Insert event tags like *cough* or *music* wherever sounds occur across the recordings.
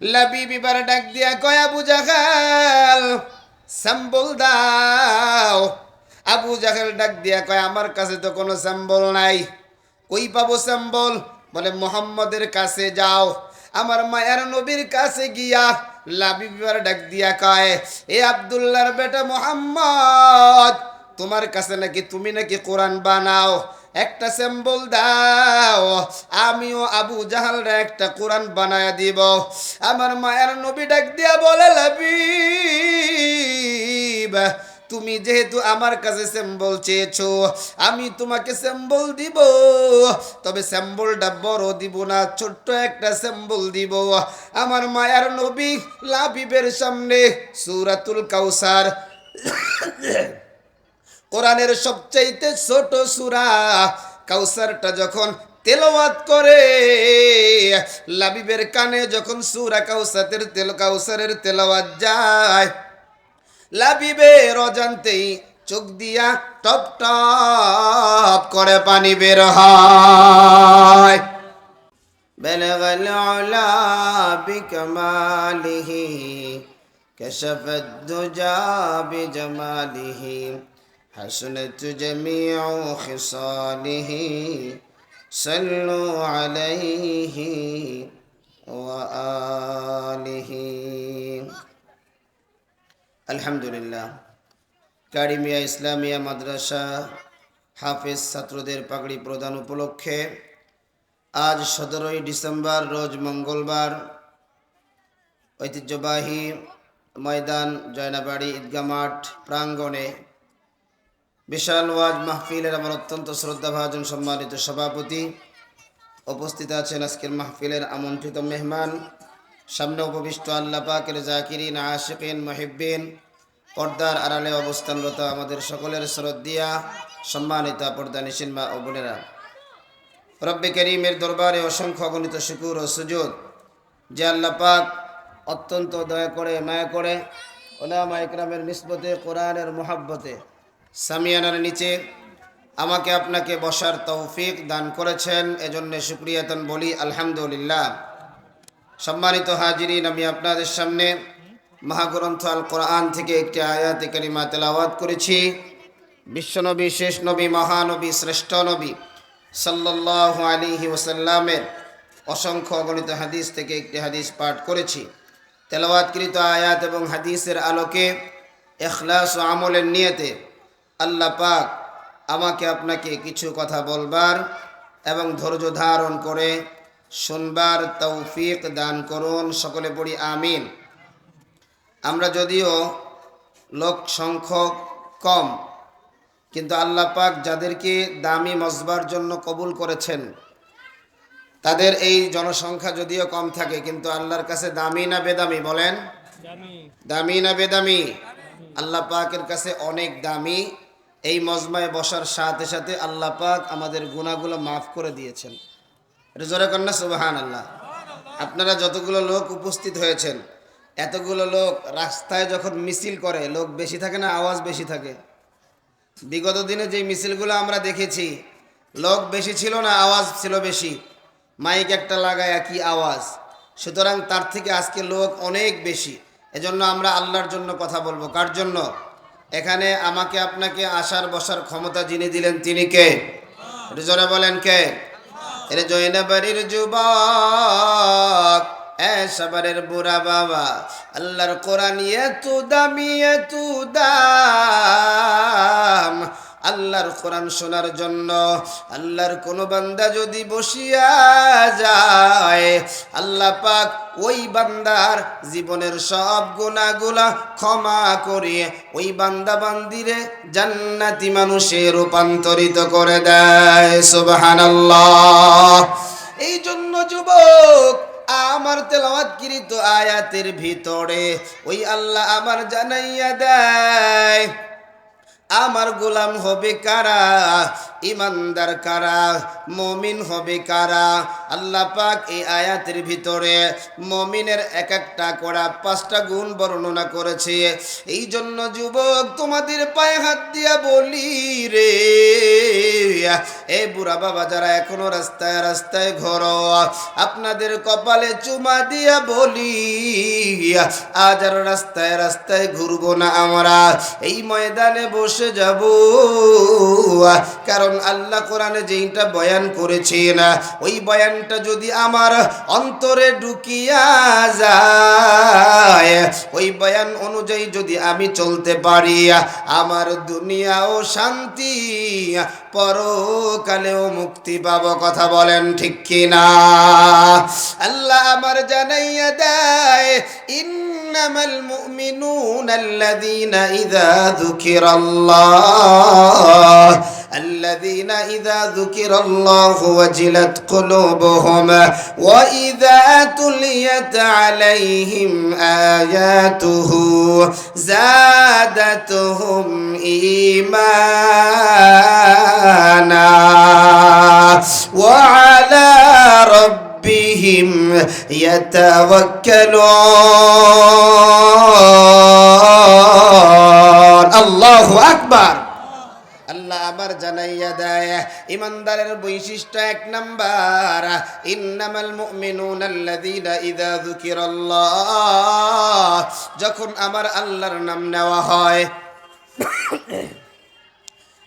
লাবি Bieber ডাক দিয়া কয়, আবু জাহাল স্যাম্বল দাও। আবু জাহাল ডাক দিয়া কয়, আমার কাছে তো কোনো স্যাম্বল নাই। কই পাবো স্যাম্বল বলে, মোহাম্মদের কাছে যাও। আমার মায়ার নবীর কাছে গিয়া, লাবি বিবার ডাক দিয়া কয়, এ আব্দুল্লাহর বেটা মোহাম্মদ তোমার কাছে নাকি তুমি নাকি কোরআন বানাও? একটা স্যাম্বল দাও। আমিও আবু জাহালরা একটা কোরআন বানায় দিব। আমার মায়ের নবী ডাক দিয়া বলে লাবিব তুমি যেহেতু আমার কাছে স্যাম্বল চেয়েছো, আমি তোমাকে স্যাম্বল দিব। তবে স্যাম্বলটা বড় দিব না, ছোট্ট একটা স্যাম্বল দিব। আমার মায়ার নবী লাবিবের সামনে সুরাতুল কাউসার কোরআনের সবচাইতে ছোট সুরা কাউসারটা যখন তেলাওয়াত করে লাবিবের কানে যখন সুরা কাউসাতের তেল কাউসারের তেলাওয়াত যায় লাবিবের অজান্তেই চোখ দিয়া টপ টপ করে পানি বের হয় بلغ العلا بكماله كشف الدجى بجماله حسنت جميع خصاله صلوا عليه وآله الحمد لله কারিমিয়া ইসলামিয়া মাদ্রাসা হাফেজ ছাত্রদের পাগড়ি প্রদান উপলক্ষে আজ সতেরোই ডিসেম্বর রোজ মঙ্গলবার ঐতিহ্যবাহী ময়দান জয়নাবাড়ি ঈদগাহ মাঠ প্রাঙ্গণে বিশাল ওয়াজ মাহফিলের আমার অত্যন্ত শ্রদ্ধাভাজন সম্মানিত সভাপতি। উপস্থিত আছেন আজকের মাহফিলের আমন্ত্রিত মেহমান। সামনে উপবিষ্ট আল্লাহ পাকের জাকিরিন, আশিকিন, মহিব্বিন, পর্দার আড়ালে অবস্থানরত আমাদের সকলের শ্রদ্ধিয়া, সম্মানিত পর্দা নিশিন মা ও বোনেরা। রব্বে করিমের দরবারে অসংখ্য অগণিত শুকুর ও সুযোগ যে আল্লাহ পাক অত্যন্ত দয়া করে, মায়া করে ওলামা ইকরামের নিসবতে, কোরআনের মোহাব্বতে সামিয়ানার নিচে আমাকে আপনাকে বসার তৌফিক দান করেছেন। এজন্য সুক্রিয়াতন বলি, আলহামদুলিল্লাহ। সম্মানিত হাজিরিন, আমি আপনাদের সামনে মহাগ্রন্থ আল কোরআন থেকে একটি আয়াতে কারিমা তেলাওয়াত করেছি। বিশ্বনবী, শেষ নবী, মহানবী, শ্রেষ্ঠ নবী সাল্লাহ আলিহি ওসাল্লামের অসংখ্য অগণিত হাদিস থেকে একটি হাদিস পাঠ করেছি। তেলাওয়াতকৃত আয়াত এবং হাদিসের আলোকে এখলাস ও আমলের নিয়তে আল্লাহ পাক আমাকে আপনাকে কিছু কথা বলবার এবং ধৈর্য ধারণ করে শুনবার তৌফিক দান করুন। সকলে পড়ি আমিন। আমরা যদিও লোক সংখ্যক কম কিন্তু আল্লাহ পাক যাদেরকে দামি মজবার জন্য কবুল করেছেন তাদের এই জনসংখ্যা যদিও কম থাকে কিন্তু আল্লাহর কাছে দামি না বেদামি বলেন? দামি। না বেদামি? আল্লাহ পাকের কাছে অনেক দামি। এই মজমায় বসার সাথে সাথে আল্লাহ পাক আমাদের গুণাগুলো মাফ করে দিয়েছেন। এটা জোরে কন্যা সুবাহান আল্লাহ আপনারা যতগুলো লোক উপস্থিত হয়েছেন, এতগুলো লোক রাস্তায় যখন মিছিল করে, লোক বেশি থাকে না, আওয়াজ বেশি থাকে। বিগত দিনে যে মিছিলগুলো আমরা দেখেছি, লোক বেশি ছিল না, আওয়াজ ছিল বেশি। মাইক একটা লাগায় কি আওয়াজ। সুতরাং তার থেকে আজকে লোক অনেক বেশি। এজন্য আমরা আল্লাহর জন্য কথা বলব। কার জন্য? এখানে আমাকে আপনাকে আসার, বসার ক্ষমতা যিনি দিলেন তিনি কে? জোরে বলেন কে? এর জৈনবাড়ির যুবক এসবারের বুড়া বাবা, আল্লাহর কোরআন এত দামি, এত দাম। আল্লাহর কোরআন শোনার জন্য। আল্লাহর কোন বান্দা যদি বসিয়া যায়, আল্লাহ পাক ওই বান্দার জীবনের সব গুণাগুলা ক্ষমা করিয়ে ওই বান্দা বান্দিরে জান্নাতি মানুষে রূপান্তরিত করে দেয়। সুবহানাল্লাহ। এই জন্য যুবক, আমার তেলাওয়াতকৃত আয়াতের ভিতরে ওই আল্লাহ আমার জানাইয়া দেয় আমার গোলাম হবে কারা? ইমানদার কারা? মমিন হবে কারা? আল্লাহ পাক এই আয়াতের ভিতরে মমিনের এক একটা করা পাঁচটা গুণ বর্ণনা করেছে। এই জন্য যুবক, তোমাদের পায়ে হাত দিয়া বলি রে। এ বুড়া বাবা যারা এখনও রাস্তায় রাস্তায় ঘর, আপনাদের কপালে চুমা দিয়া বলি, আজ আর রাস্তায় রাস্তায় ঘুরবো না আমরা। এই ময়দানে বসে যাব। কারণ আল্লাহ কোরআনে যেইটা বয়ান করেছেন ওই বয়ানটা যদি আমার অন্তরে ঢুকিয়া যায়, ওই বয়ান অনুযায়ী যদি আমি চলতে পারি, আমার দুনিয়াও শান্তি পরকালেও মুক্তি পাবো, কথা বলেন ঠিক কিনা? আল্লাহ আমার জানাইয়া দেয়, ইন্নামাল মুমিনুন আল্লাযীনা ইযা যুকিরাল্লাহ। الذين إذا ذكر الله وجلت قلوبهم وإذا تليت عليهم آياته زادتهم إيمانا وعلى ربهم يتوكلون. الله أكبر. আল্লাহ আবার জানাইয়া দেয়, ইমানদারের বৈশিষ্ট্য এক নাম্বার, ইন্নামাল মুমিনুন আল্লাযীনা ইযা যুকিরাল্লাহ, যখন আমার আল্লাহর নাম নেওয়া হয়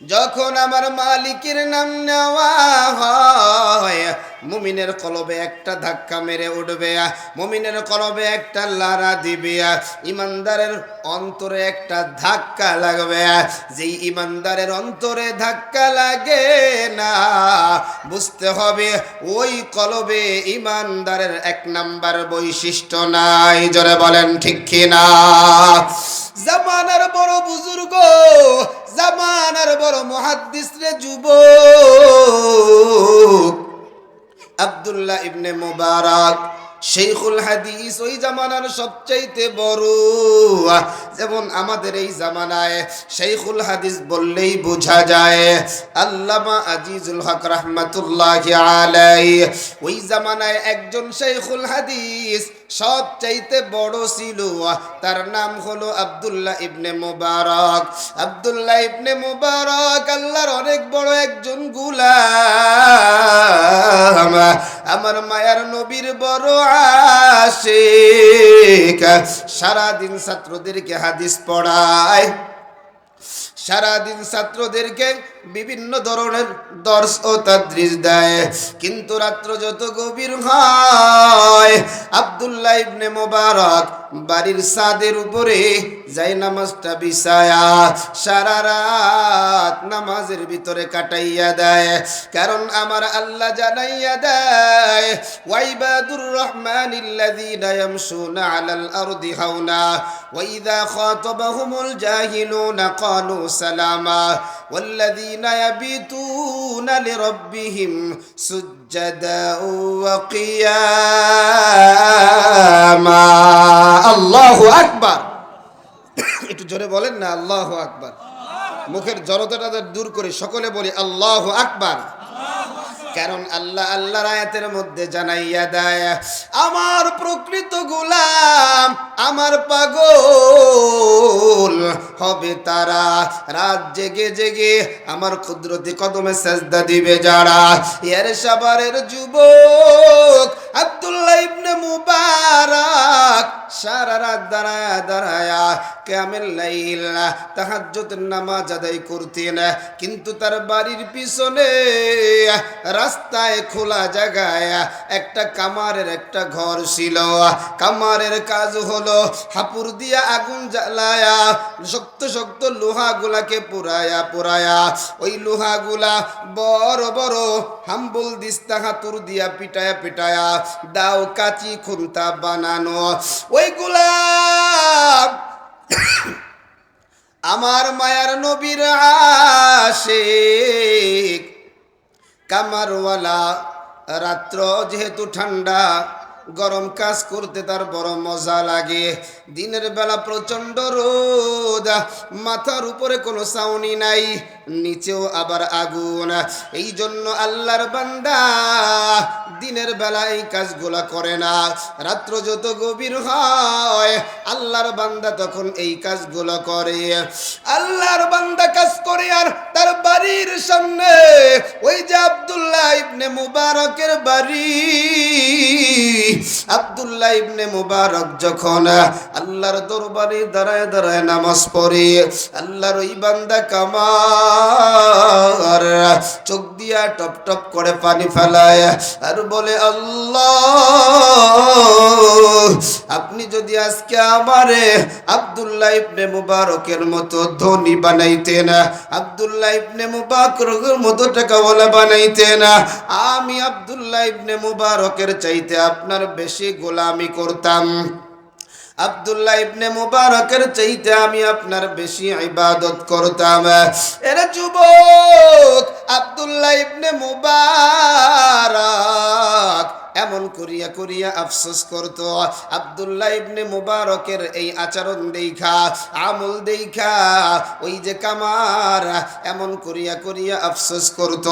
যখন আমার মালিকের নাম নেওয়া হয়, মুমিনের কলবে একটা ধাক্কা মেরে উঠবে, মুমিনের কলবে একটা লারা দিবে, ইমানদারের অন্তরে একটা ধাক্কা লাগবে। যেই ইমানদারের অন্তরে ধাক্কা লাগে না, বুঝতে হবে ওই কলবে ইমানদারের এক নাম্বার বৈশিষ্ট্য নাই। জোরে বলেন, ঠিক কিনা? জামানার বড় বুজুর্গ, জামানার বড় মহাদ্দিস রে যুবক। আব্দুল্লাহ ইবনে মুবারক শেখুল হাদিস ওই জামানার সবচাইতে বড়। যেমন আমাদের এই জামানায় শেখুল হাদিস বললেই বোঝা যায়, আল্লামা আজিজুল হক রহমাতুল্লাহ আলাই ওই জামানায় একজন শেখুল হাদিস সবচাইতে বড় ছিল তার নাম হলো আব্দুল্লাহ ইবনে মুবারক। আব্দুল্লাহ ইবনে মুবারক আল্লাহর অনেক বড় একজন গুলাম। আমার মায়ার নবীর বড় আশেক। সারাদিন ছাত্রদেরকে হাদিস পড়ায়। সারাদিন ছাত্রদেরকে বিভিন্ন ধরনের দর্শ ও তাদ্রিস দেয়। কিন্তু রাত্র যত গভীর হয়, আব্দুল্লাহ ইবনে মোবারক বাড়ির সাদের উপরে যাই নামাজটা বিছায়া সারা রাত নামাজের ভিতরে কাটাইয়া দেয়। কারণ আমার আল্লাহ জানাইয়া দেয় ওয়াইবাদুর রহমান ইল্লাযীনা ইয়ামশুনা আলাল আরদি হাওনা, ওয়া ইযা খাতাবাহুমুল জাহিলুনা ক্বালু সালামা والذين يبيتون لربهم سجدا وقياما الله أكبر *coughs* একটু জোরে বলেন না আল্লাহ আকবার মুখের জড়তাটা দূর করে সকলে বলি আল্লাহ আকবার কারণ আল্লাহ আল্লাহর আয়াতের মধ্যে জানাইয়া দেয়, আমার প্রকৃত গোলাম, আমার পাগল হবে তারা। রাত জেগে জেগে আমার কুদরতি কদমে সেজদা দিবে যারা। এর সাবারের যুবক আব্দুল্লাহ ইবনে মুবারক সারা রাত দাঁড়ায়া দাঁড়ায়া কেমন লাইল তাহাজ্জুদের নামাজ আদায় করতেন, কিন্তু তার বাড়ির পিছনে রাস্তায় খোলা জায়গায় একটা কামারের একটা ঘর ছিল। কামারের কাজ হলো হাপুর দিয়া আগুন জ্বালায়া, শক্ত শক্ত লোহাগুলাকে পুরায়া পুরায়া। ওই লোহাগুলা বড় বড় হাম্বুল দিস্তা হাতুর দিয়া পিটায়া পিটায়া দাও কাচি খুন্তা বানানো। ওইগুলা আমার মায়ার নবীর আশেক কামারওয়ালা রাত্র যেহেতু ঠান্ডা গরম কাজ করতে তার বড় মজা লাগে। দিনের বেলা প্রচণ্ড রোদ, মাথার উপরে কোনো ছাউনি নাই, নিচেও আবার আগুন। এই জন্য আল্লাহর বান্দা দিনের বেলা এই কাজগুলা করে না। রাত্র যত গভীর হয়, আল্লাহর বান্দা তখন এই কাজগুলো করে। আল্লাহর বান্দা কাজ করে আর তার বাড়ির সামনে ওই যে আব্দুল্লাহ ইবনে মুবারকের বাড়ি। ইবনে মুবারক যখন আল্লাহর দরবারে দাঁড়ায় দাঁড়ায় নামাজ পড়ে, আল্লাহর কামার চোখ দিয়া টপ টপ করে পানি ফেলায় আর বলে, আল্লাহ, আপনি যদি আজকে আমারে আব্দুল্লাহ ইবনে মুবারকের মতো ধনী বানাইতেন, আব্দুল্লাহ ইবনে মুবারকের মতো টাকাওয়ালা বানাইতেন, আমি আব্দুল্লাহ ইবনে মুবারকের চাইতে আপনার বেশি গোলামি করতাম। আবদুল্লাহ ইবনে মুবারকের চাইতে আমি আপনার বেশি ইবাদত করতাম। এর যুবক, আবদুল্লাহ ইবনে মুবারক এমন করিয়া করিয়া আফসোস করত। আব্দুল্লাহ ইবনে মুবারকের এই আচরণ দেখা, আমল দেখা, ওই যে কামার, এমন করিয়া করিয়া আফসোস করত।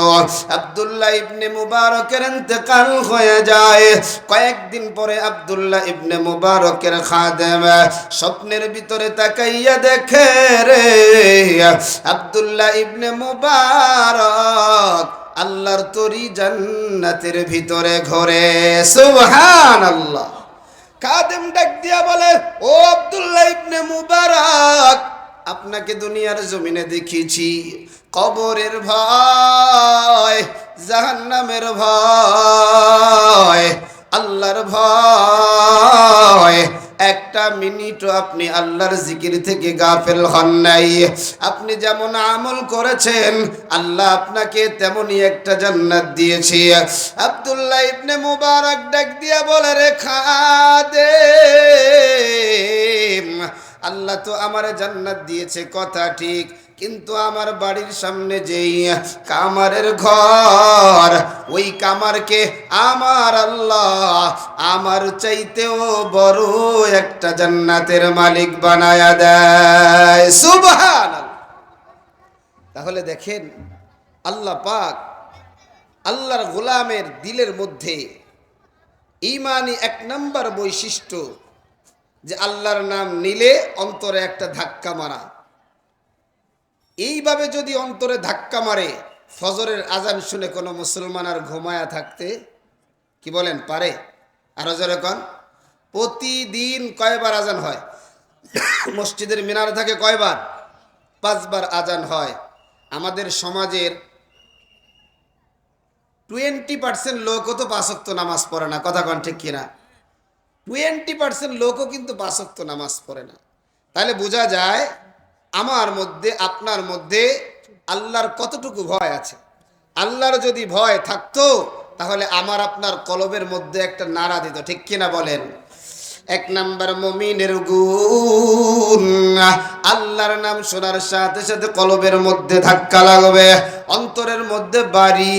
আব্দুল্লাহ ইবনে মুবারকের ইন্তেকাল হয়ে যায়। কয়েকদিন পরে আব্দুল্লাহ ইবনে মুবারকের খাদেম স্বপ্নের ভিতরে তাকাইয়া দেখে রে, আব্দুল্লাহ ইবনে মুবারক আল্লাহর তরি জান্নাতের ভিতরে ঘরে। সুবহান আল্লাহ কাদেম ডাক দিয়া বলে, ও আব্দুল্লাহ ইবনে মুবারক, আপনাকে দুনিয়ার জমিনে দেখিয়েছি কবরের ভয়, জাহান্নামের ভয়, আল্লাহর ভয় একটা মিনিটও আপনি আল্লাহর জিকির থেকে গাফেল হন নাই। আপনি যেমন আমল করেছেন, আল্লাহ আপনাকে তেমনই একটা জান্নাত দিয়েছে। আব্দুল্লাহ ইবনে মুবারক ডাক দিয়া বলে, রে খাদে আল্লাহ তো আমার জান্নাত দিয়েছে। কথা ঠিক। কিন্তু আমার বাড়ির সামনে যেই কামারের ঘর, ওই কামারকে আমার আল্লাহ আমার চাইতেও বড় একটা জান্নাতের মালিক বানায়া দেয়। সুবহান তাহলে দেখেন, আল্লাহ পাক আল্লাহর গোলামের দিলের মধ্যে ইমানই এক নম্বর বৈশিষ্ট্য যে আল্লাহর নাম নিলে অন্তরে একটা ধাক্কা মারা। এইভাবে যদি অন্তরে ধাক্কা মারে, ফজরের আজান শুনে কোনো মুসলমান আর ঘুমায়া থাকতে কি বলেন পারে? আরও যেরকম প্রতিদিন কয়বার আজান হয়? মসজিদের মিনারে থাকে কয়বার? পাঁচবার আজান হয়। আমাদের সমাজের টোয়েন্টি পার্সেন্ট লোকও তো পাঁচক্ত নামাজ পড়ে না, কথা কন ঠিক কিনা? টোয়েন্টি পার্সেন্ট লোকও কিন্তু পাঁচক্ত নামাজ পড়ে না। তাহলে বোঝা যায় আমার মধ্যে, আপনার মধ্যে আল্লাহর কতটুকু ভয় আছে? আল্লাহর যদি ভয় থাকতো, তাহলে আমার আপনার কলবের মধ্যে একটা নাড়া দিত, ঠিক কিনা বলেন? এক নাম্বার মমিনের গুণ, আল্লাহর নাম শোনার সাথে সাথে কলবের মধ্যে ধাক্কা লাগবে। অন্তরের মধ্যে বাড়ি।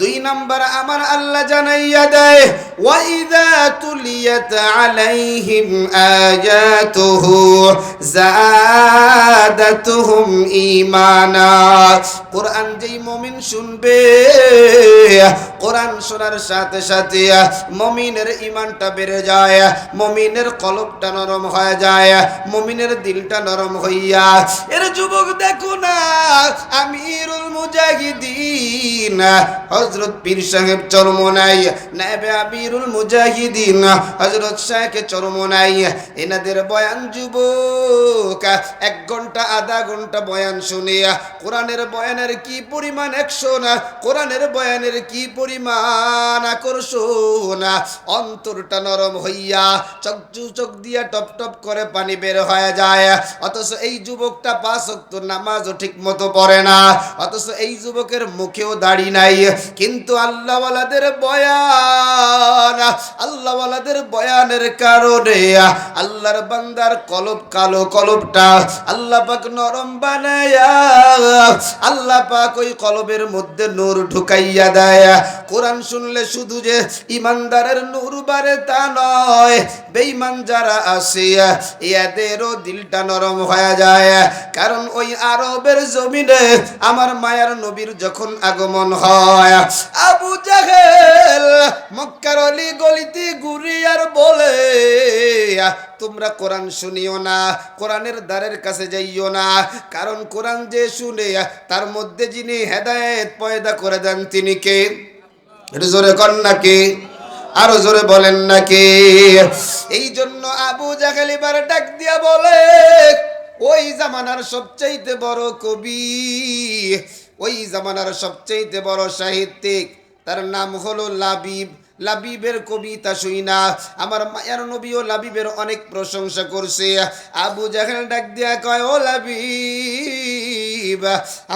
দুই নাম্বার আমার আল্লাহ জানাইয়া দেয়, ওয়াইদা তুলিয়াত আলাইহিম আয়াতুহু জাদাতুহুম ঈমানা। কোরআন যেই মুমিন শুনবে, কোরআন শোনার সাথে সাথে মমিনের ইমানটা বেড়ে যায়, মমিনের কলবটা নরম হয়ে যায়, মমিনের দিলটা নরম হইয়া, এর যুবক দেখো না আমিরুল মুজাহিদিন হজরত পীর সাহেব চরমনাই নাইবে আমিরুল মুজাহিদিন হজরত শাহকে চরমনাই এনাদের বয়ান যুবক, এক ঘণ্টা, আধা ঘণ্টা বয়ান কোরআনের বয়ানের কি পরিমাণ একশো না কোরআনের বয়ানের কি পরিমাণ আকর্ষণ? অন্তরটা নরম হইয়া চোখ চোখ দিয়া টপ টপ করে পানি বের হয়ে যায়। অথচ এই যুবকটা পাঁচ নামাজও ঠিক মতো পড়ে না। অথচ এই যুবকের মুখেও দাড়ি নাই। কিন্তু আল্লাহওয়ালাদের বয়ান, আল্লাহওয়ালাদের বয়ানের কারণে আল্লাহর বান্দার কলব কালো কলবটা আল্লাহ পাক নরম বানায়া আল্লাহ পাক ওই কলবের মধ্যে নূর ঢুকাইয়া দেয়। কোরআন শুনলে শুধু যে ইমানদারের নূর বারে তা নয় বেঈমান যারা আসে এদেরও দিলটা নরম হয়ে যায়। কারণ ওই আরবের জমিনে আমার মায়ার নবীর যখন আগমন হয়, আবু জাহেল মক্কার অলি গলিতে ঘুরি আর বলে, তোমরা কোরআন শুনিও না, কোরআনের দ্বারের কাছে যাইও না। কারণ কোরআন যে শুনে, তার মধ্যে যিনি হেদায়েত পয়দা করে দেন, তিনি কে? জোরে কর নাকি আরও জোরে বলেন নাকি? এই জন্য আবু জাহেল এবার ডাক দিয়া বলে, ওই জামানার সবচাইতে বড় কবি, ওই জামানার সবচাইতে বড় সাহিত্যিক, তার নাম হলো লাবিব। লাবিবের কবিতা শুই না আমার মায়ার নবীও লাবিবের অনেক প্রশংসা করছে। আবু জাহেল ডাক দিয়া কয়, ও লাবিব,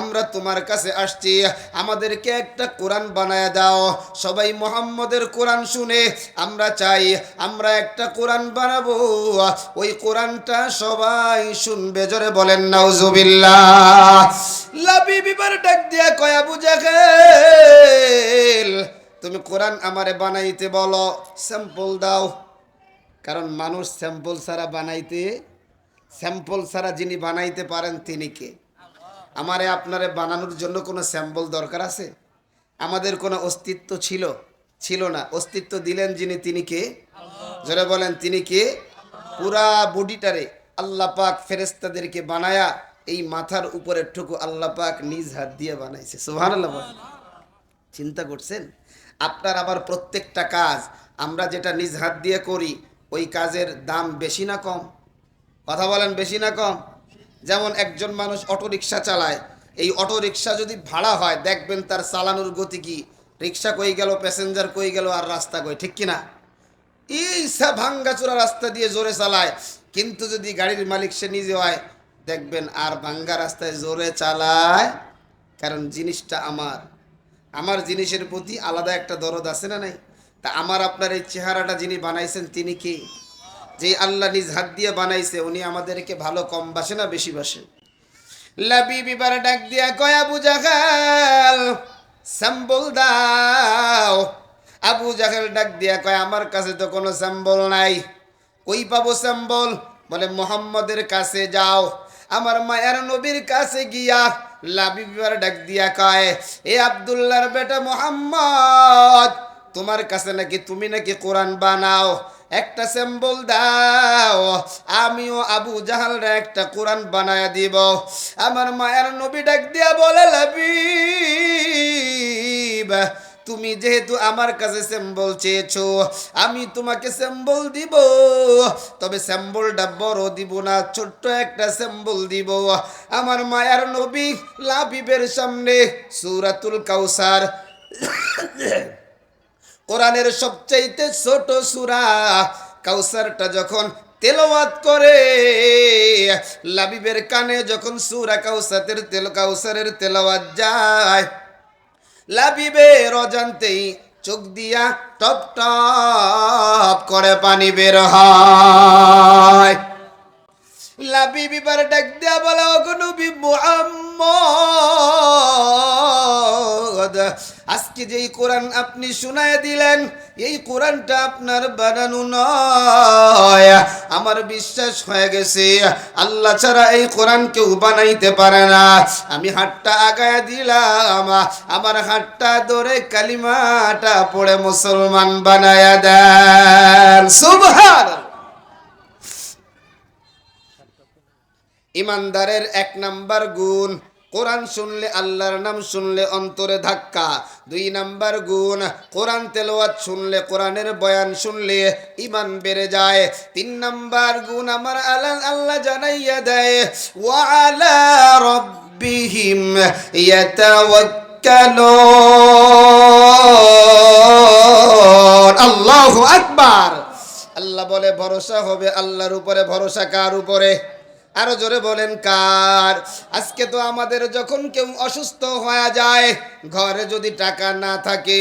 আমরা তোমার কাছে আসছি। আমাদেরকে একটা কোরআন বানায় দাও। সবাই মোহাম্মদের কোরআন শুনে আমরা চাই, আমরা একটা কোরআন বানাবো। ওই কোরআনটা সবাই শুনবে। জোরে বলেন, নাউজুবিল্লাহ। লাবিব এবার ডাক দিয়া কয়, আবু জাহেল তুমি কোরআন আমারে বানাইতে বলো, স্যাম্পল দাও। কারণ মানুষ স্যাম্পল ছাড়া বানাইতে, স্যাম্পল ছাড়া যিনি বানাইতে পারেন তিনি কে? আমারে আপনারে বানানোর জন্য কোনো স্যাম্পল দরকার আছে? আমাদের কোনো অস্তিত্ব ছিল? ছিল না। অস্তিত্ব দিলেন যিনি, তিনি কে? যারা বলেন, তিনি কে? পুরা বডিটারে আল্লাহ পাক ফেরেস্তাদেরকে বানায়া এই মাথার উপরের টুকু আল্লাহ পাক নিজ হাত দিয়ে বানাইছে। সুবহানাল্লাহ বলেন। চিন্তা করছেন? আপনার আবার প্রত্যেকটা কাজ আমরা যেটা নিজ হাত দিয়ে করি, ওই কাজের দাম বেশি না কম? কথা বলেন বেশি না কম? যেমন একজন মানুষ অটো রিক্সা চালায়, এই অটো রিক্সা যদি ভাড়া হয়, দেখবেন তার চালানোর গতি কি? রিক্সা কই গেল, প্যাসেঞ্জার কই গেল, আর রাস্তা কই, ঠিক কিনা? ইসা ভাঙ্গাচোরা রাস্তা দিয়ে জোরে চালায়, কিন্তু যদি গাড়ির মালিক সে নিজে হয়, দেখবেন আর ভাঙ্গা রাস্তায় জোরে চালায়, কারণ জিনিসটা আমার। আমার জিনিসের প্রতি আলাদা একটা দরদ আছে না নাই? তা আমার আপনার এই চেহারাটা যিনি বানাইছেন, তিনি কি? যে আল্লাহ নিজ হাত দিয়ে বানাইছে, উনি আমাদেরকে ভালো কম বাসে না বেশি বাসে? লাবি বিবার ডাক দিয়া কয়, আবু জাহাল, স্যাম্বল দাও। আবু জাহেল ডাক দিয়া কয়, আমার কাছে তো কোনো স্যাম্বল নাই। কই পাবো স্যাম্বল? বলে, মোহাম্মদের কাছে যাও। আমার মায়ার নবীর কাছে গিয়া লাবিবার ডাক দিয়া কয়, এ আবদুল্লার বেটা মোহাম্মদ, তোমার কাছে নাকি তুমি নাকি কোরআন বানাও? একটা স্যাম্বল দাও। আমিও আবু জাহালরা একটা কোরআন বানায় দিব। আমার মায়ের নবী ডাক দিয়া বলে লাবিব তুমি যেহেতু আমার কাছে স্যাম্বল চেয়েছো, আমি তোমাকে স্যাম্বল দিব। তবে স্যাম্বলটা বড় দিব না, ছোট্ট একটা স্যাম্বল দিব। আমার মায়ার নবী লাবিবের সামনে সুরাতুল কাউসার। কোরআনের সবচাইতে ছোট সুরা, কাউসারটা যখন তেলাওয়াত করে, লাবিবের কানে যখন সুরা কাউসাতের তেল কাউসারের তেলাওয়াত যায় লাবিবের রজন্তেই চোখ দিয়া টপ টপ করে পানি বের হয়। লাবি বিবার ডাক দেয়া বলা অগনবী মুহাম্মদ, আজকে যেই কোরআন আপনি শুনায় দিলেন, এই কোরআনটা আপনার বানানো নয়। আমার বিশ্বাস হয়ে গেছে, আল্লাহ ছাড়া এই কোরআন কেউ বানাইতে পারে না। আমি হাতটা আগায় দিলাম, আমার হাতটা ধরে কালিমাটা পড়ে মুসলমান বানায় দেন। সুবহানাল্লাহ। ইমানদারের এক নাম্বার গুণ। কোরআন শুনলে আল্লাহর নাম শুনলে অন্তরে ধাক্কা। দুই নাম্বার গুণ, কোরআন তেলোয়াত শুনলে কোরআনের বয়ান শুনলে ইমান বেড়ে যায়। তিন নাম্বার গুণ আমার আল্লাহ আল্লাহ জানাইয়া দেয়, ওয়া আলা রাব্বিহিম ইয়াতাওয়াক্কালুন। আল্লাহু আকবার। আল্লাহ বলে, ভরসা হবে আল্লাহর উপরে, ভরসা কার উপরে? আরও জোরে বলেন, কার? আজকে তো আমাদের যখন কেউ অসুস্থ হয়ে যায়, ঘরে যদি টাকা না থাকে,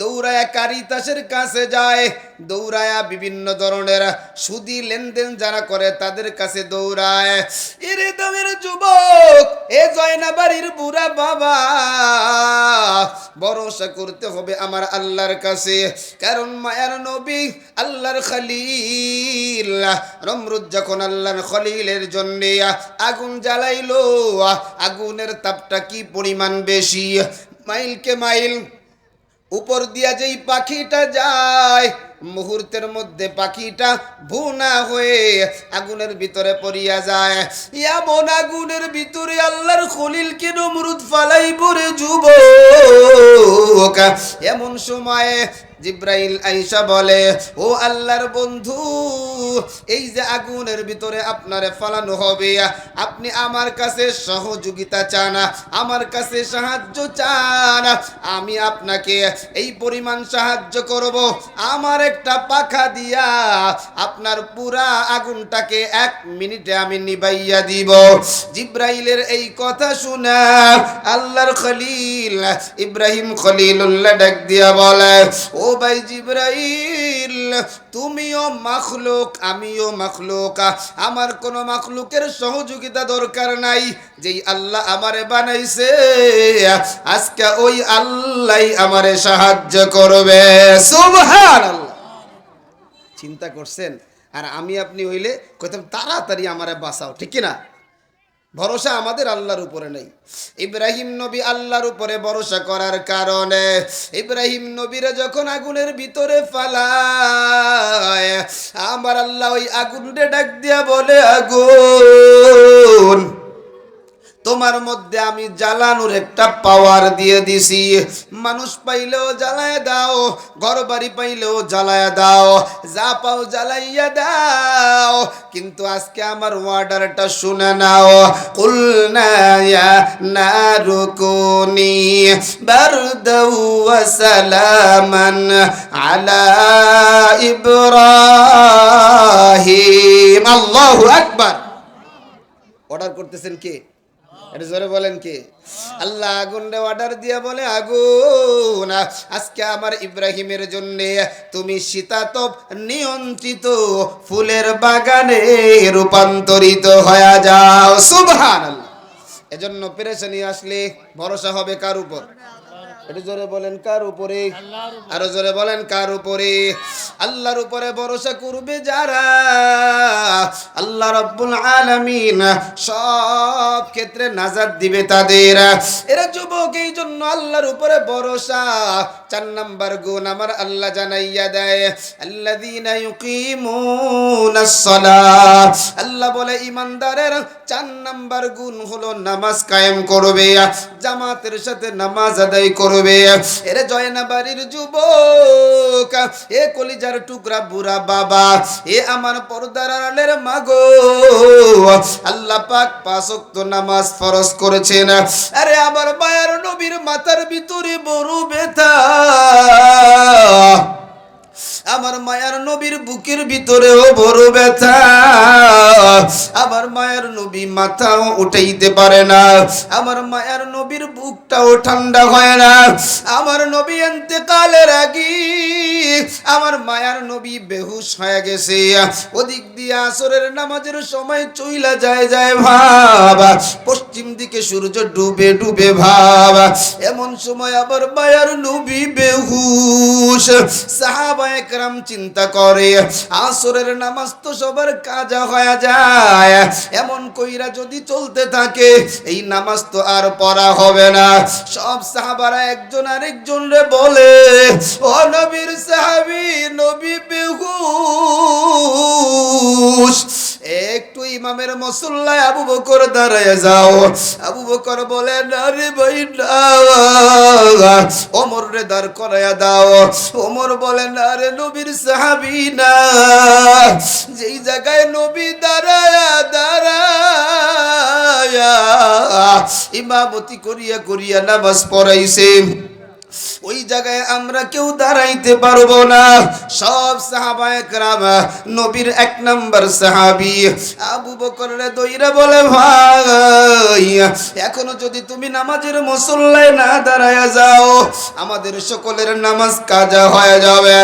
দৌড়ায়া কারিতাসের কাছে যায়, দৌড়ায়া বিভিন্ন ধরনের সুদি লেনদেন যারা করে তাদের কাছে দৌড়ায়। এরে দামের যুবক, এ জয়নাবাড়ির বুড়া বাবা, ভরসা করতে হবে আমার আল্লাহর কাছে, কারণ মায়ার নবী আল্লাহর খলিল। রমরুদ যখন আল্লাহর খলিলের জন্য আগুন জ্বালাইলো। আগুনের তাপটা কি পরিমাণ বেশি? মাইলকে মাইল উপর দিয়া যেই পাখিটা যায় মুহূর্তের মধ্যে পাখিটা ভুনা হয়ে আগুনের ভিতরে পড়িয়া যায়। এমন আগুনের ভিতরে আল্লাহর খলিল কেন মরুদ ফালাই পরে যুবক? এমন সময়ে জিব্রাইল আইসা বলে, ও আল্লাহর বন্ধু, এই যে আগুনের ভিতরে আপনারে ফালানো হবে, আপনি আমার কাছে সহযোগিতা চান, আমার কাছে সাহায্য চান, আমি আপনাকে এই পরিমাণ সাহায্য করব, আমার একটা পাখা দিয়া আপনার পুরা আগুনটাকে এক মিনিটে আমি নিবাইয়া দিব। জিব্রাইলের এই কথা শুনা আল্লাহর খলিল, ইব্রাহিম খলিলুল্লাহ ডাক দিয়া বলে, ও ভাই জিব্রাইল, তুমিও মাখলুক, আমিও মাখলুক। আমার কোনো মাখলুকের সহযোগিতা দরকার নাই, যেই আল্লাহ আমারে বানাইছে। আজকে ওই আল্লাহ আমারে সাহায্য করবে। সুবহানাল্লাহ। চিন্তা করছেন, আর আমি আপনি হইলে কইতাম, তাড়াতাড়ি আমারে বাঁচাও ঠিক কি না ভরসা আমাদের আল্লাহর উপরে নেই। ইব্রাহিম নবী আল্লাহর উপরে ভরসা করার কারণে ইব্রাহিম নবীরা যখন আগুনের ভিতরে ফালায়, আমার আল্লাহ ওই আগুনটা ডাক দিয়া বলে, আগুন! তোমার মধ্যে আমি জ্বালানোর একটা পাওয়ার দিয়ে দিছি। মানুষ পাইলেও জ্বালায় দাও ঘর বাড়ি পাইলেও জ্বালায় দাও, যা পাও জ্বালাইয়া দাও। কিন্তু আজকে আমার ওয়ার্ডারটা শুনে নাও। কুলনা নারুকুনি বারদাউ ওয়া সালামান আলা ইব্রাহিম। আল্লাহু আকবার। অর্ডার করতেছেন কে? এটা জোরে বলেন কি? আল্লাহ আগুন অর্ডার দিয়ে বলে, আগুন, আজকে আমার ইব্রাহিমের জন্য তুমি শীতাতপ নিয়ন্ত্রিত ফুলের বাগানে রূপান্তরিত হয়ে যাও। সুবহান এজন্য পেরেশানি আসলে ভরসা হবে কার উপর? কার উপরে? আরও জোরে বলেন, কার উপরে? আল্লাহর উপরে ভরসা করবে যারা? আল্লাহ রব্বুল সব ক্ষেত্রে নাজাত দিবে তাদের। এরা যুবক এই জন্য আল্লাহর উপরে ভরসা। চার নাম্বার গুণ আমার আল্লাহ জানাইয়া দেয়, আল্লাযীনা ইউকিমুনাস আল্লাহ বলে, ইমানদারের চার নাম্বার গুণ হলো নামাজ কায়েম করবে, জামাতের সাথে নামাজ আদায় করবে। এরে জয়না বাড়ির যুবক, এ কলিজার টুকরা বুড়া বাবা, এ আমার পর্দার আড়ালের মাগো। আল্লাহ পাক পাশক্ত নামাজ ফরজ করেছেন। আরে আমার মায়ের নবীর মাথার ভিতরে বড় ব্যথা। আমার মায়ার নবীর বুকের ভিতরেও বড় ব্যথা। আমার মায়ের নবী মাথাও উঠাইতে পারে না। আমার মায়ের নবীর বুকটাও ঠান্ডা হয় না। আমার নবী এতেকালের আগে। আমার মায়ার নবী বেহুশ হয়ে গেছে। ওদিক দিয়ে আসরের নামাজের সময় চইলা যায় যায় ভাব। পশ্চিম দিকে সূর্য ডুবে ডুবে ভাব। এমন সময় আবার মায়ার নবী বেহুশ। সাহাবা একরাম চিন্তা করে। আসরের নামাজ তো সবার কাজা হয়ে যায়। এমন কইরা যদি চলতে থাকে, এই নামাজ তো আর পড়া হবে না। সব সাহাবারা একজন আরেকজন রে বলে, ও নবীর সাহাবি, নবী বেহুশ। একটু ইমামের মসল্লায় আবু বকর দাঁড়ায় যাও। আবু বকর বলে, না রে ভাই, না। ওমর রে দাঁড় করাইয়া দাও। ওমর বলে, না রে নবীর সাহাবি না। যেই জায়গায় নবী দাঁড়ায়া দাঁড়ায়া, ইমামতি করিয়া করিয়া নামাজ পড়াইছে। ওই জায়গায় আমরা কেউ দাঁড়াইতে পারবো না সব সাহাবায়ে کرام নবীর এক নাম্বার সাহাবী আবু বকরের দইরা বলে ভাই এখনো যদি তুমি নামাজের মুসল্লায় না দাঁড়ায়া যাও আমাদের সকলের নামাজ কাজা হয়ে যাবে